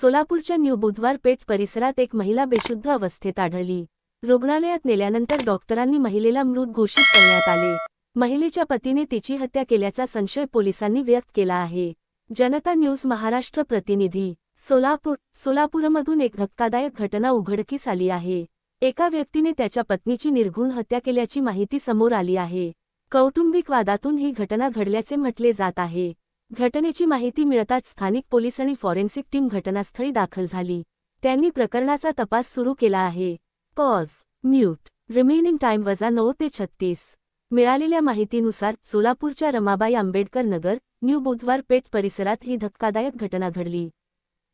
सोलापूरच्या न्यू बुधवार पेठ परिसरात एक महिला बेशुद्ध अवस्थेत आढळली. रुग्णालयात नेल्यानंतर डॉक्टरांनी महिलेला मृत घोषित करण्यात आले. महिलेच्या पतीने तिची हत्या केल्याचा संशय पोलिसांनी व्यक्त केला आहे. जनता न्यूज महाराष्ट्र प्रतिनिधी सोलापूर सोलापूरमधून एक धक्कादायक घटना उघडकीस आली आहे. एका व्यक्तीने त्याच्या पत्नीची निर्घुण हत्या केल्याची माहिती समोर आली आहे. कौटुंबिक वादातून ही घटना घडल्याचे म्हटले जात आहे. घटनेची माहिती मिळताच स्थानिक पोलीस आणि फॉरेन्सिक टीम घटनास्थळी दाखल झाली. त्यांनी प्रकरणाचा तपास सुरू केला आहे. पॉज म्यूट रिमेनिंग टाइम वजा नऊ ते छत्तीस. मिळालेल्या माहितीनुसार सोलापूरच्या रमाबाई आंबेडकर नगर न्यू बुधवार पेठ परिसरात ही धक्कादायक घटना घडली.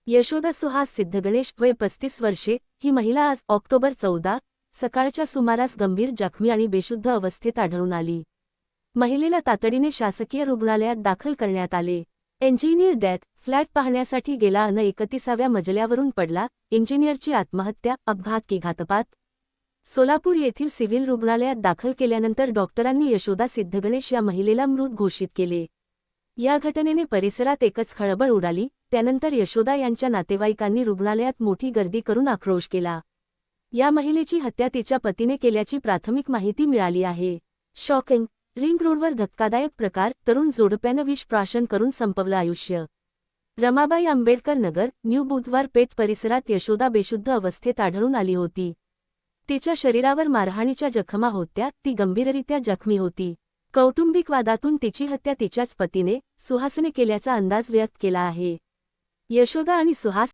यशोदा सुहास सिद्धगणेश वय पस्तीस वर्षे ही महिला आज ऑक्टोबर चौदा सकाळच्या सुमारास गंभीर जखमी आणि बेशुद्ध अवस्थेत आढळून आली. महिलेला तातडीने शासकीय रुग्णालयात दाखल करण्यात आले. इंजिनियर डेथ फ्लॅट पाहण्यासाठी गेला अन एकतीसाव्या मजल्यावरून पडला इंजिनियरची आत्महत्या अपघात की घातपात? सोलापूर येथील सिव्हिल रुग्णालयात दाखल केल्यानंतर डॉक्टरांनी यशोदा सिद्धगणेश या महिलेला मृत घोषित केले. या घटनेने परिसरात एकच खळबळ उडाली त्यानंतर यशोदा यांच्या नातेवाईकांनी रुग्णालयात मोठी गर्दी करून आक्रोश केला. या महिलेची हत्या तिच्या पतीने केल्याची प्राथमिक माहिती मिळाली आहे. शॉकिंग रिंग रोडवर धक्कादायक प्रकार तरुण जोडप्यानं विष प्राशन करून संपवलं आयुष्य. रमाबाई आंबेडकर नगर न्यू बुधवार पेठ परिसरात यशोदा बेशुद्ध अवस्थेत आढळून आली होती. तिच्या शरीरावर मारहाणीच्या जखमा होत्या ती गंभीररित्या जखमी होती. कौटुंबिक वादातून तिची हत्या तिच्याच पतीने सुहासने केल्याचा अंदाज व्यक्त केला आहे. यशोदा आणि सुहास